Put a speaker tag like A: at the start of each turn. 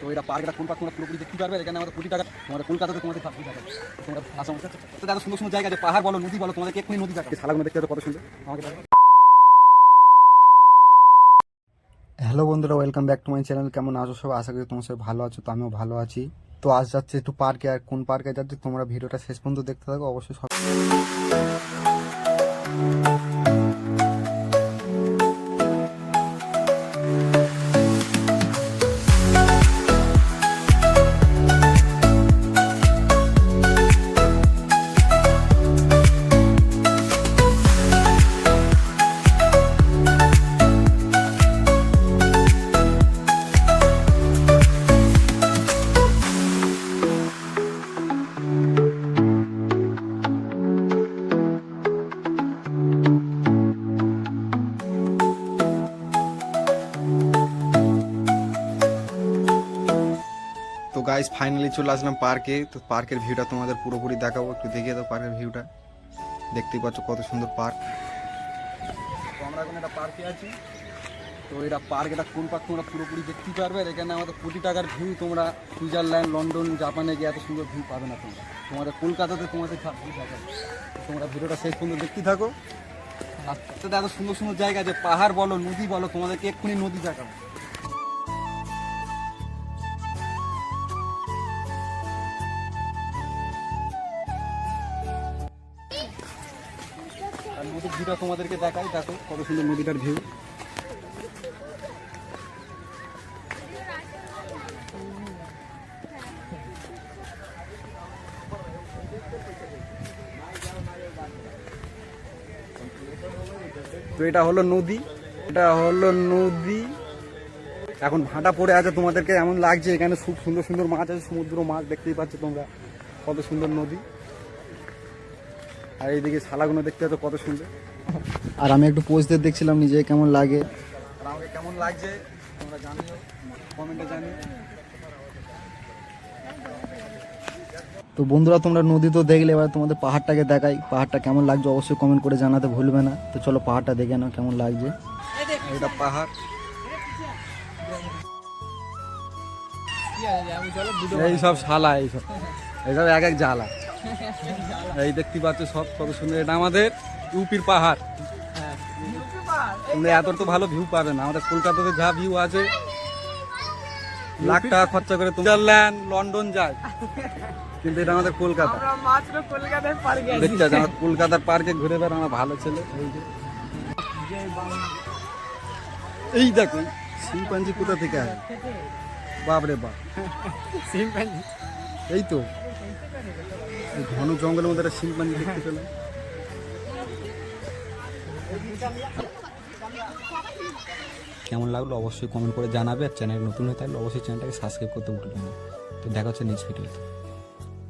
A: তো এটা পার্কটা কোন পার্ক তোমরা পুরোপুরি দেখতে পারবে। এখানে আমাদের কোটি টাকা তোমাদের কলকাতাতে তোমাদের থাকতে টাকা তোমরা আসা আমাদের তো এত সুন্দর সুন্দর জায়গা আছে পাহাড় বলো নদী বলো তোমাদেরকে এক্ষুনি নদী দেখা শালাগুলো দেখতে কত সুন্দর। আমাকে
B: হ্যালো বন্ধুরা welcome back to my channel. কেমন আছো সব আশা করি তোমার সবাই ভালো আছো তো আমিও ভালো আছি। তো আজ যাচ্ছে একটু পার্কে আর কোন পার্কে যাচ্ছে তোমরা ভিডিওটা শেষ পর্যন্ত দেখতে থাকো। অবশ্যই সব তো গাইস ফাইনালি চলে আসলাম পার্কে তো পার্কের ভিউটা তোমাদের পুরোপুরি দেখাবো। একটু দেখিয়ে দাও পার্কের ভিউটা দেখতেই পাচ্ছ কত সুন্দর পার্ক
A: তো আমরা এখন একটা পার্কে আছি। তো এটা পার্ক এটা কোন পার্ক তোমরা পুরোপুরি দেখতে পারবে। এখানে আমাদের কোটি টাকার ভিউ তোমরা সুইজারল্যান্ড, লন্ডন, জাপানে গিয়ে এত সুন্দর ভিউ পাবে না তোমরা। তোমাদের কলকাতাতে তোমাদের ভিউ দেখাবে। তোমরা ভিডিওটা শেষ পর্যন্ত দেখতে থাকো। রাস্তাতে এত সুন্দর সুন্দর জায়গা যে পাহাড় বলো, নদী বলো, তোমাদেরকে এক্ষুনি নদী দেখাবো। ভিউটা তোমাদেরকে দেখাই, দেখো কত সুন্দর নদীটার ভিউ। তো এটা হলো নদী, এটা হলো নদী। এখন ভাটা পড়ে আছে তোমাদেরকে, এমন লাগছে এখানে খুব সুন্দর সুন্দর মাছ আছে, সমুদ্র মাছ দেখতেই পাচ্ছ তোমরা, কত সুন্দর নদী। আর এইদিকে শালাগুলো দেখতে পাচ্ছ কত সুন্দর।
B: আর আমি একটু পোস্টদের দেখছিলাম নিজে কেমন লাগে।
A: আর আমাকে কেমন লাগছে তোমরা জানিও কমেন্টে জানিও।
B: তো বন্ধুরা তোমরা নদী তো দেখলে এবার তোমাদের পাহাড়টাকে দেখাই। পাহাড়টা কেমন লাগছে অবশ্যই কমেন্ট করে জানাতে ভুলবে না। তো চলো পাহাড়টা দেখে নাও কেমন লাগছে।
A: এটা পাহাড়। এই সব শালা এইসব এইসব এক এক জ্বালা। এই দেখতে পাচ্ছ সব কত সুন্দর। এটা আমাদের ইউপির পাহাড়। তোমরা এত তো ভালো ভিউ পাবে না। আমাদের কলকাতাতে যা ভিউ আছে লাখ টাকা খরচা করে সুইজারল্যান্ড লন্ডন যায়। কিন্তু এটা আমাদের কলকাতা। দেখতে পাচ্ছ আমার কলকাতার পার্কে ঘুরে বেড়া আমার ভালো ছেলে। এই দেখো শিম্পাঞ্জি কোথা থেকে আসে বাপরে বাপ। এই তো। ঘন জঙ্গলের মধ্যে একটা শিম্পাঞ্জি দেখতে পেলাম।
C: কেমন লাগল অবশ্যই কমেন্ট করে জানাবে। আর চ্যানেল নতুন হয়ে থাকলে অবশ্যই চ্যানেলটাকে সাবস্ক্রাইব করতে উঠবে না। তো দেখা হচ্ছে নেক্সট ভিডিওতে